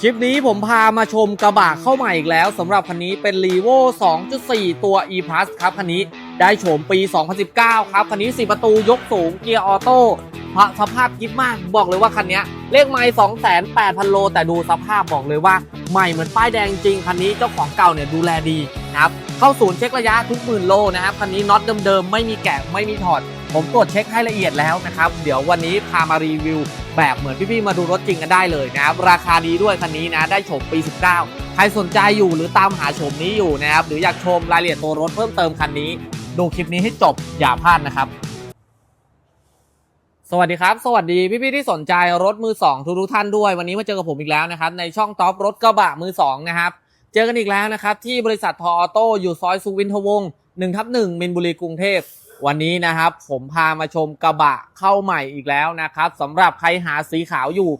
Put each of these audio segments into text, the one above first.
คลิปนี้ผมพามาชมกระบะเข้าใหม่อีกแล้วสำหรับคันนี้เป็น r e v o 2.4 ตัว e plus ครับคันนี้ได้โฉมปี 2019 ครับคันนี้ 4 ประตูยกสูงเกียร์ออโต้พระสภาพยิบมากบอกเลยว่าคันนี้เลขไมล์208,000 โล แต่ดูสภาพบอกเลยว่า ใหม่เหมือนป้ายแดงจริงคันนี้เจ้าของเก่าเนี่ยดูแลดีนะครับเข้าศูนย์เช็คระยะทุกหมื่นโลนะครับคันนี้น็อตเดิมๆไม่มีแกะไม่มีถอด ผมตรวจเช็คให้ละเอียดแล้วนะครับเดี๋ยววันนี้พามารีวิว แบบเหมือนพี่ๆมาดูรถจริงกันได้เลยนะครับราคาดีด้วยคันนี้นะได้โฉมปี 19 ใครสนใจอยู่หรือตามหาโฉมนี้อยู่นะครับหรืออยากชมรายละเอียดตัวรถเพิ่มเติมคันนี้ ดูคลิปนี้ให้จบอย่าพลาดนะครับสวัสดีครับ สวัสดีพี่ๆที่สนใจรถมือ2ทุกทุกๆท่านด้วย วันนี้มาเจอกับผมอีกแล้วนะครับ ในช่องท็อปรถกระบะมือ2นะครับ เจอกันอีกแล้วนะครับ ที่บริษัททออโต้อยู่ซอยสุวินทวงศ์1ทับ1มินบุรีกรุงเทพ วันนี้นะครับ ผมพามาชมกระบะเข้าใหม่อีกแล้วนะครับสำหรับใครหาสีขาวอยู่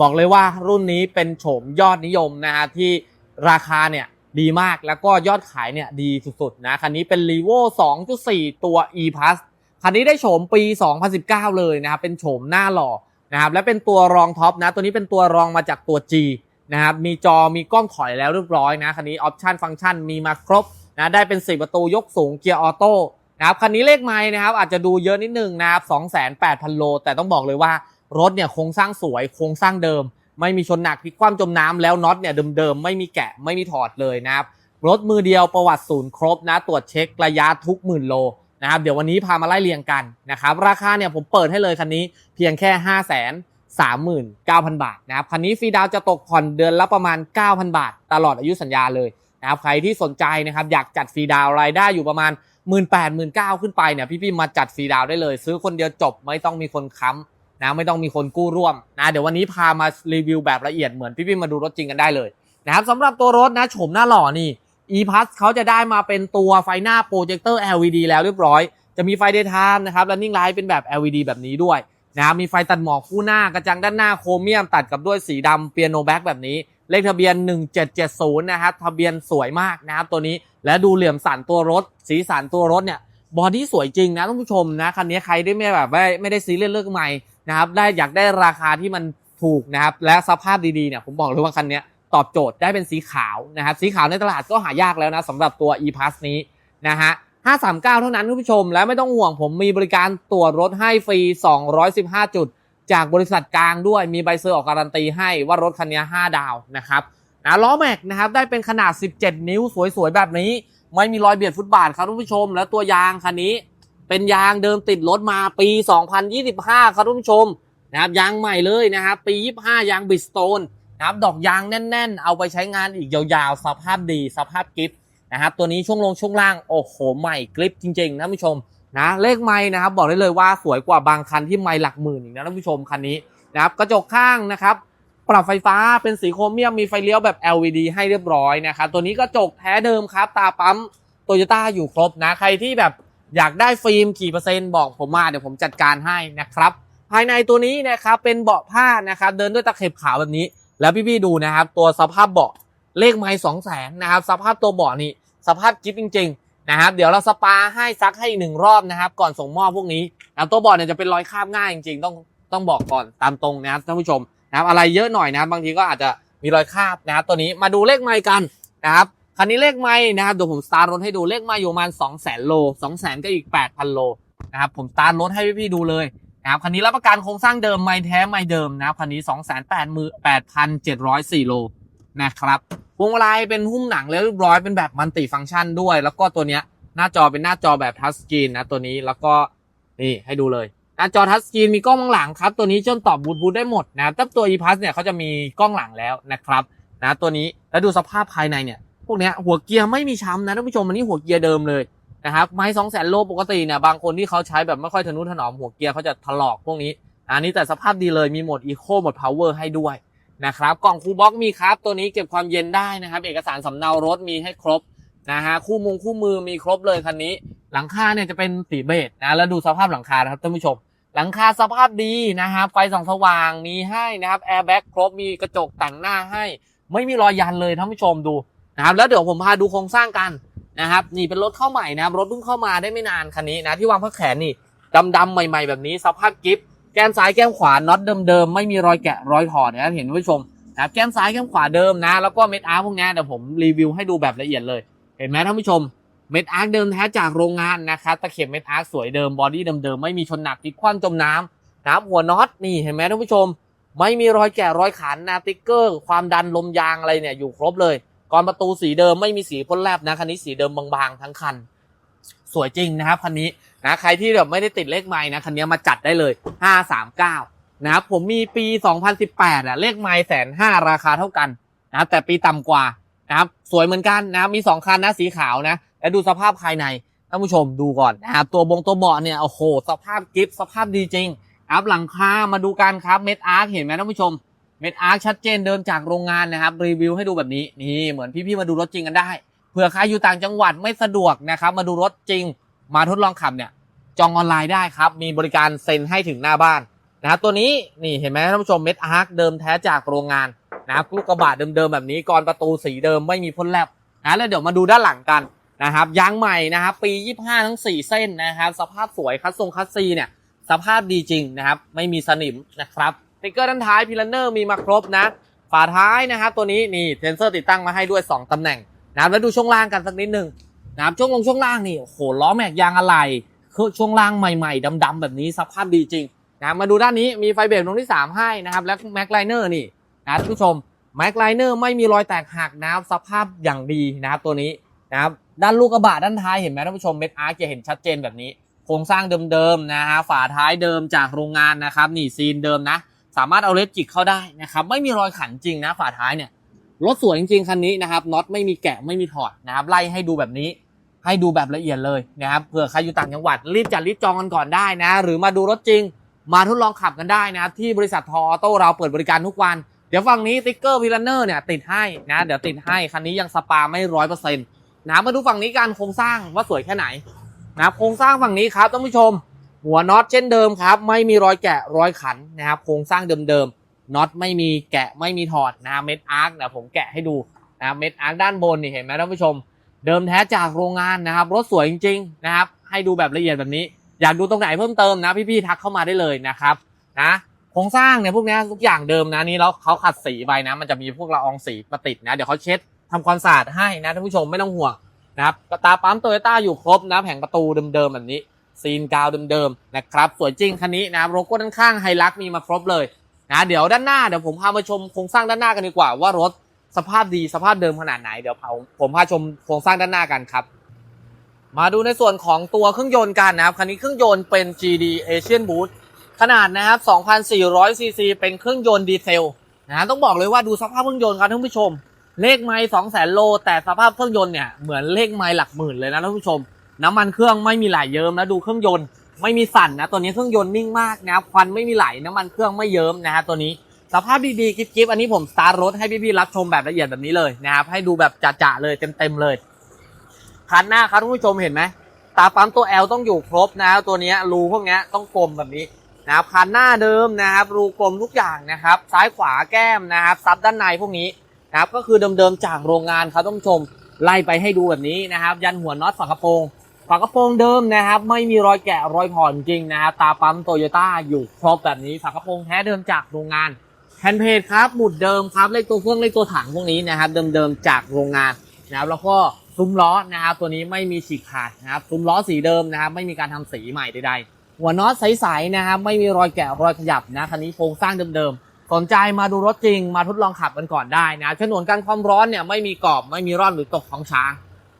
บอกเลยว่ารุ่นนี้เป็นโฉมยอดนิยมนะฮะที่ราคาเนี่ยดีมากแล้วก็ยอดขายเนี่ยดีสุดๆนะคันนี้เป็น r e v o 2.4 ตัว e plus คันนี้ได้โฉมปี 2019 เลยนะครับเป็นโฉมหน้าหล่อนะครับและเป็นตัวรองท็อปนะ ตัวนี้เป็นตัวรองมาจากตัว G นะครับมีจอมีกล้องถอยแล้วเรียบร้อยนะคันนี้ออปชันฟังก์ชันมีมาครบนะได้เป็น 4 ประตูยกสูงเกียร์ออโต้ นะครับคันนี้เลขไม้นะครับอาจจะดูเยอะนิดนึงนะครับ28,000โล แต่ต้องบอกเลยว่ารถเนี่ยโครงสร้างสวยโครงสร้างเดิม ไม่มีชนหนักพลิกคว่ำจมน้ำแล้วน็อตเนี่ยเดิมๆไม่มีแกะไม่มีถอดเลยนะครับรถมือเดียวประวัติศูนย์ครบนะตรวจเช็คระยะทุกหมื่นโลนะครับเดี๋ยววันนี้พามาไล่เรียงกันนะครับราคาเนี่ยผมเปิดให้เลยคันนี้เพียงแค่5 3 9 0 0 0 บาทนะครับคันนี้ฟรีดาวจะตกผ่อนเดือนละประมาณ 9,000 บาท ตลอดอายุสัญญาเลยนะครับใครที่สนใจนะครับอยากจัดฟรีดาวรายได้อยู่ประมาณ 1 8 0 0 0 0ขึ้นไปเนี่ยพี่ๆมาจัดฟรีดาวได้เลย ซื้อคนเดียวจบไม่ต้องมีคนค้ำนะไม่ต้องมีคนกู้ร่วมนะเดี๋ยววันนี้พามารีวิวแบบละเอียดเหมือนพี่ๆมาดูรถจริงกันได้เลยนะครับสำหรับตัวรถนะโฉมหน้าหล่อนี่ e p a s เขาจะได้มาเป็นตัวไฟหน้าโปรเจคเตอร์ LED แล้วเรียบร้อย จะมีไฟ daytime นะครับ running light เป็นแบบ LED แบบนี้ด้วยนะมีไฟตัดหมอกคู่หน้ากระจังด้านหน้าโครเมียมตัดกับด้วยสีดำเปียโนแบ็กแบบนี้ เลขทะเบียน 1770 นะครับทะเบียนสวยมากนะครับตัวนี้ และดูเหลี่ยมสันตัวรถ สีสันตัวรถเนี่ยบอดี้สวยจริงนะท่านผู้ชมนะคันนี้ใครได้ไม่แบบไม่ไม่ได้ซีเรียสเรื่องใหม่นะครับได้อยากได้ราคาที่มันถูกนะครับและสภาพดีๆเนี่ยผมบอกเลยว่าคันนี้ตอบโจทย์ได้เป็นสีขาวนะครับสีขาวในตลาดก็หายากแล้วนะสำหรับตัว e plus นี้นะฮะ539 เท่านั้นท่านผู้ชม และไม่ต้องห่วงผมมีบริการตรวจรถให้ฟรี 215 จุด จากบริษัทกลางด้วยมีใบเซอร์ออกการันตีให้ว่ารถคันนี้ 5 ดาวนะครับ นะล้อแม็กนะครับได้เป็นขนาด 17 นิ้วสวยๆ แบบนี้ ไม่มีรอยเบียดฟุตบาทครับท่านผู้ชม และตัวยางคันนี้ เป็นยางเดิมติดรถมาปี 2025 ครับท่านผู้ชมนะครับยางใหม่เลยนะครับปี 25 ยางบิสโตนนะครับดอกยางแน่น ๆ เอาไปใช้งานอีกยาวๆ สภาพดีสภาพกริฟต์นะครับตัวนี้ช่วงลงช่วงล่างโอ้โหใหม่กริปจริงๆนะท่านผู้ชมนะเลขไม้นะครับบอกได้เลยว่าสวยกว่าบางคันที่ไม้หลักหมื่นอีกนะท่านผู้ชมคันนี้นะครับกระจกข้างนะครับ ปรับไฟฟ้าเป็นสีโครเมียมมีไฟเลี้ยวแบบ LED ให้เรียบร้อยนะครับตัวนี้กระจกแท้เดิมครับ ตาปั๊มโตโยต้าอยู่ครบนะ ใครที่แบบอยากได้ฟิล์มกี่เปอร์เซ็นต์บอกผมมาเดี๋ยวผมจัดการให้นะครับ ภายในตัวนี้นะครับเป็นเบาะผ้านะครับเดินด้วยตะเข็บขาวแบบนี้ แล้วพี่ๆดูนะครับตัวสภาพเบาะเลขไม้สองแสนนะครับสภาพตัวเบาะนี่สภาพจิ๊บจริง ๆ นะครับ เดี๋ยวเราสปาให้ซักให้อีกหนึ่งรอบนะครับ ก่อนส่งมอบพวกนี้นะตัวเบาะเนี่ยจะเป็นรอยคราบง่ายจริงๆ ต้องต้องบอกก่อนตามตรงนะครับท่านผู้ชม นะครับอะไรเยอะหน่อยนะบบางทีก็อาจจะมีรอยคราบนะครับตัวนี้มาดูเลขไม้กันนะครับคันนี้เลขไม่นะครับเดี๋ยวผมสตาร์ทรถให้ดูเลขไม่อยู่ประมาณ2 0 0 0 0 0โล2 0 0 0 0ก็อีก 8,000 โลนะครับผมสตาร์ทรถให้พี่ๆดูเลยนะครับคันนี้รับประกันโครงสร้างเดิมไม่แท้ไม่เดิมนะครับคันนี้ 2 8 8 7 0 4 โลนะครับพวงมาลัยเป็นหุ้มหนังแล้วเรียบร้อยเป็นแบบมัลติฟังก์ชันด้วย แล้วก็ตัวเนี้ยหน้าจอเป็นหน้าจอแบบทัชสกรีนนะตัวนี้แล้วก็นี่ให้ดูเลย หน้าจอทัชสกรีนมีกล้องข้างหลังครับ ตัวนี้เชื่อมต่อบลูทูธได้หมดนะแต่ตัว e plus เนี่ยเขาจะมีกล้องหลังแล้วนะครับนะตัวนี้แล้วดูสภาพภายในเนี่ย พวกเนี้ยหัวเกียร์ไม่มีช้ำนะท่านผู้ชมอันนี้หัวเกียร์เดิมเลยนะครับไม้สองแสนโลปกติเนี่ยบางคนที่เขาใช้แบบไม่ค่อยทะนุถนอมหัวเกียร์เขาจะถลอกพวกนี้ อันนี้แต่สภาพดีเลยมีโหมดอีโคโหมดพาวเวอร์ให้ด้วยนะครับกล่องคูลบ็อกมีครับ ตัวนี้เก็บความเย็นได้นะครับ เอกสารสำเนารถมีให้ครบนะฮะคู่มุงคู่มือมีครบเลยคันนี้ หลังคาเนี่ยจะเป็นสีเบจนะแล้วดูสภาพหลังคานะครับท่านผู้ชม หลังคาสภาพดีนะครับไฟส่องสว่างมีให้นะครับแอร์แบ็กครบมีกระจกแต่งหน้าให้ ไม่มีรอยยันเลยท่านผู้ชมดูนะครับแล้วเดี๋ยวผมพาดูโครงสร้างกันนะครับนี่เป็นรถเข้าใหม่นะครับรถเพิ่งเข้ามาได้ไม่นานคันนี้นะที่วางพักแขนนี่ดำๆใหม่ ๆ แบบนี้สภาพกิฟต์แก้มซ้ายแก้มขวาน็อตเดิมๆไม่มีรอยแกะรอยถอดนะครับเห็นท่านผู้ชมนะครับแก้มซ้ายแก้มขวาเดิมนะ แล้วก็เม็ดอาร์พวกนี้เดี๋ยวผมรีวิวให้ดูแบบละเอียดเลย เห็นไหมท่านผู้ชม เม็ดอาร์เดิมแท้จากโรงงานนะครับตะเข็บเม็ดอาร์สวยเดิมบอดี้เดิมๆไม่มีชนหนักพลิกคว่ำจมน้ำนะครับหัวน็อตนี่เห็นไหมท่านผู้ชม ไม่มีรอยแกะรอยขันนะติ๊กเกอร์ ความดันลมยางอะไรเนี่ยอยู่ครบเลยก่อนประตูสีเดิมไม่มีสีพ่นแลบนะคันนี้สีเดิมบางๆทั้งคัน สวยจริงนะครับคันนี้นะใครที่แบบไม่ได้ติดเลขไม้นะคันนี้มาจัดได้เลย 539นะครับผมมีปี 2018อะเลขไม้แสนห้าราคาเท่ากันนะแต่ปีต่ำกว่านะครับสวยเหมือนกันนะมี 2 คันนะสีขาวนะ แล้วดูสภาพภายในท่านผู้ชมดูก่อนนะครับตัวบงตัวเบาะเนี่ยโอ้โหสภาพกิฟสภาพดีจริงนะครับหลังคามาดูกันครับเม็ดอาร์คเห็นไหมท่านผู้ชมเม็ดอาร์คชัดเจนเดิมจากโรงงานนะครับรีวิวให้ดูแบบนี้นี่เหมือนพี่ๆมาดูรถจริงกันได้เผื่อใครอยู่ต่างจังหวัดไม่สะดวกนะครับมาดูรถจริง มาทดลองขับเนี่ยจองออนไลน์ได้ครับมีบริการเซ็นให้ถึงหน้าบ้านนะครับตัวนี้นี่เห็นไหมท่านผู้ชมเม็ดอาร์คเดิมแท้จากโรงงานนะครับลูกกระบะเดิมๆแบบนี้กรประตูสีเดิมไม่มีพ่นแลบนะแล้วเดี๋ยวมาดูด้านหลังกัน นะครับยางใหม่นะครับปี 25 ทั้ง 4 เส้นนะครับ สภาพสวยคัสทรงคัสซีเนี่ย สภาพดีจริงนะครับ ไม่มีสนิมนะครับสติ๊กเกอร์ด้านท้ายพิลันเนอร์มีมาครบนะ ฝาท้ายนะครับ ตัวนี้นี่เซนเซอร์ติดตั้งมาให้ด้วย 2 ตำแหน่งนะครับแล้วดูช่วงล่างกันสักนิดหนึ่งนะครับช่วงลงช่วงล่างนี่โอ้โหล้อแม็กยางอะไรคือช่วงล่างใหม่ๆดำๆแบบนี้สภาพดีจริงนะมาดูด้านนี้มีไฟเบรกตรงที่ 3 ให้นะครับและแม็กไลเนอร์นี่นะท่านผู้ชมแม็กไลเนอร์ไม่มีรอยแตกหักนะครับสภาพอย่างดีนะครับตัวนี้ นะครับด้านลูกกระบะด้านท้ายเห็นไหมท่านผู้ชมเม็ดอาร์จะเห็นชัดเจนแบบนี้ โครงสร้างเดิมๆนะฮะฝาท้ายเดิมจากโรงงานนะครับนี่ซีนเดิมนะ สามารถเอาเล็บจิกเข้าได้นะครับไม่มีรอยขันจริงนะฝาท้ายเนี่ยรถสวยจริงๆคันนี้นะครับน็อตไม่มีแกะไม่มีถอดนะครับไล่ให้ดูแบบนี้ ให้ดูแบบละเอียดเลยนะครับเผื่อใครอยู่ต่างจังหวัดรีบจัดรีบจองกันก่อนได้นะ หรือมาดูรถจริง มาทดลองขับกันได้นะครับที่บริษัททออโต้เราเปิดบริการทุกวัน เดี๋ยวฝั่งนี้ติ๊กเกอร์พิลันเนอร์เนี่ยติดให้นะเดี๋ยวติดให้คันนี้ยังสปาไม่ร้อยเปอร์เซ็นต์ นะมาดูฝั่งนี้การโครงสร้างว่าสวยแค่ไหนนะครับโครงสร้างฝั่งนี้ครับท่านผู้ชม หัวน็อตเช่นเดิมครับ ไม่มีรอยแกะรอยขันนะครับ โครงสร้างเดิมๆน็อตไม่มีแกะไม่มีถอดนะเม็ดอาร์คนะผมแกะให้ดูนะเม็ดอาร์คด้านบนนี่เห็นไหมท่านผู้ชม เดิมแท้จากโรงงานนะครับรถสวยจริงๆนะครับ ให้ดูแบบละเอียดแบบนี้ อยากดูตรงไหนเพิ่มเติมนะพี่ๆทักเข้ามาได้เลยนะครับนะโครงสร้างเนี่ยพวกนี้ทุกอย่างเดิมนะนี่แล้วเขาขัดสีไปนะ มันจะมีพวกละอองสีมาติดนะ เดี๋ยวเขาเช็ด ทำความสะอาดให้นะท่านผู้ชมไม่ต้องห่วงนะครับกระตาปั๊มโตโยต้าอยู่ครบนะแผงประตูเดิมๆแบบนี้ ซีนกาวเดิมๆนะครับสวยจริงคันนี้นะโลโก้ด้านข้างไฮลักมีมาครบเลยนะเดี๋ยวด้านหน้าเดี๋ยวผมพามาชมโครงสร้างด้านหน้ากันดีกว่าว่ารถสภาพดีสภาพเดิมขนาดไหนเดี๋ยวผมผมพาชมโครงสร้างด้านหน้ากันครับ มาดูในส่วนของตัวเครื่องยนต์กันนะครับคันนี้เครื่องยนต์เป็น GD Asian Boost ขนาดนะครับ 2,400ซีซีเป็นเครื่องยนต์ดีเซลนะต้องบอกเลยว่าดูสภาพเครื่องยนต์ครับท่านผู้ชม เลขไมล์200,000โล แต่สภาพเครื่องยนต์เนี่ยเหมือนเลขไมล์หลักหมื่นเลยนะท่านผู้ชม น้ำมันเครื่องไม่มีไหลเยิ้มนะดูเครื่องยนต์ไม่มีสั่นนะตัวนี้เครื่องยนต์นิ่งมากนะครับควันไม่มีไหลน้ำมันเครื่องไม่เยิ้มนะฮะตัวนี้สภาพดีๆกิ๊บๆอันนี้ผมสตาร์ทรถให้พี่ๆรับชมแบบละเอียดแบบนี้เลยนะครับให้ดูแบบจะๆเลยเต็มๆเลยคันหน้าครับท่านผู้ชมเห็นไหมตาปั๊มตัว L ต้องอยู่ครบนะตัวนี้รูพวกนี้ต้องกลมแบบนี้นะครับคันหน้าเดิมนะครับรูกลมทุกอย่างนะครับ ซ้ายขวาแก้มนะครับซับด้านในพวกนี้ นะครับก็คือเดิมๆจากโรงงานครับท่านผู้ชมไล่ไปให้ดูแบบนี้นะครับ ยันหัวน็อตฝากระโปรงฝากระโปรงเดิมนะครับ ไม่มีรอยแกะรอยผ่อนจริงนะครับตาปั๊มโตโยต้าอยู่ครบแบบนี้ฝากระโปรงแท้เดิมจากโรงงานแผ่นเพจครับหมุดเดิมครับเลขตัวเครื่องเลขตัวถังพวกนี้นะครับ เดิมๆจากโรงงานนะครับแล้วก็ซุ้มล้อนะครับ ตัวนี้ไม่มีฉีกขาดนะครับซุ้มล้อสีเดิมนะครับ ไม่มีการทำสีใหม่ใดๆหัวน็อตใสๆนะครับ ไม่มีรอยแกะรอยขยับนะคันนี้โครงสร้างเดิมๆ สนใจมาดูรถจริงมาทดลองขับกันก่อนได้นะฉนวนกันความร้อนเนี่ยไม่มีกรอบไม่มีร่อนหรือตกของช้าง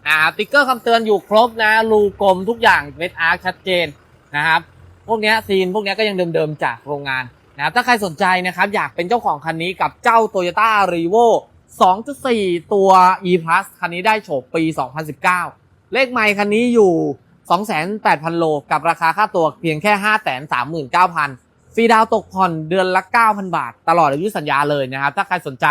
นะครับติ๊กเกอร์คำเตือนอยู่ครบนะรูกลมทุกอย่างเม็ดอาร์ชัดเจนนะครับ พวกนี้ซีนพวกนี้ก็ยังเดิมๆจากโรงงานนะครับถ้าใครสนใจนะครับอยากเป็นเจ้าของคันนี้กับเจ้า Toyota r e v o 2.4 ตัว e plus คันนี้ได้โฉบปี 2019 เลขไมค์คันนี้อยู่ 28,000 โล กับราคาค่าตัวเพียงแค่ 539,000 ฟรีดาวตกผ่อนเดือนละ 9,000 บาท ตลอดอายุสัญญาเลยนะครับ ถ้าใครสนใจ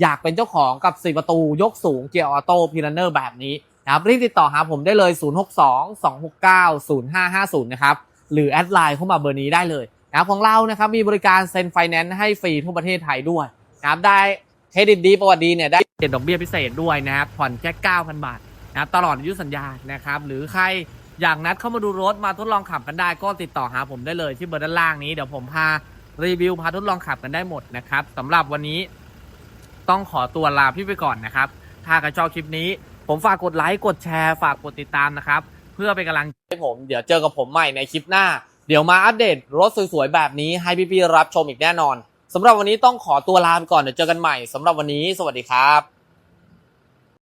อยากเป็นเจ้าของกับ 4 ประตูยกสูงเกียร์ออโต้พีรันเนอร์แบบนี้นะครับรีบติดต่อหาผมได้เลย 062-269-0550 นะครับ หรือแอดไลน์เข้ามาเบอร์นี้ได้เลยนะครับของเรานะครับมีบริการเซ็นไฟแนนซ์ให้ฟรีทั่วประเทศไทยด้วยนะครับได้เครดิตดีประวัติดีเนี่ยได้เก็บดอกเบี้ยพิเศษด้วยนะครับผ่อนแค่ 9,000 บาทนะครับตลอดอายุสัญญานะครับหรือใคร อยากนัดเข้ามาดูรถมาทดลองขับกันได้ ก็ติดต่อหาผมได้เลยที่เบอร์ด้านล่างนี้เดี๋ยวผมพารีวิวพาทดลองขับกันได้หมดนะครับสำหรับวันนี้ต้องขอตัวลาพี่ไปก่อนนะครับ ถ้าใครชอบคลิปนี้ ผมฝากกดไลค์กดแชร์ฝากกดติดตามนะครับ เพื่อเป็นกำลังใจให้ผม เดี๋ยวเจอกับผมใหม่ในคลิปหน้า เดี๋ยวมาอัปเดตรถสวยๆแบบนี้ให้พี่ๆรับชมอีกแน่นอนสำหรับวันนี้ต้องขอตัวลาไปก่อนเดี๋ยวเจอกันใหม่สำหรับวันนี้ สวัสดีครับ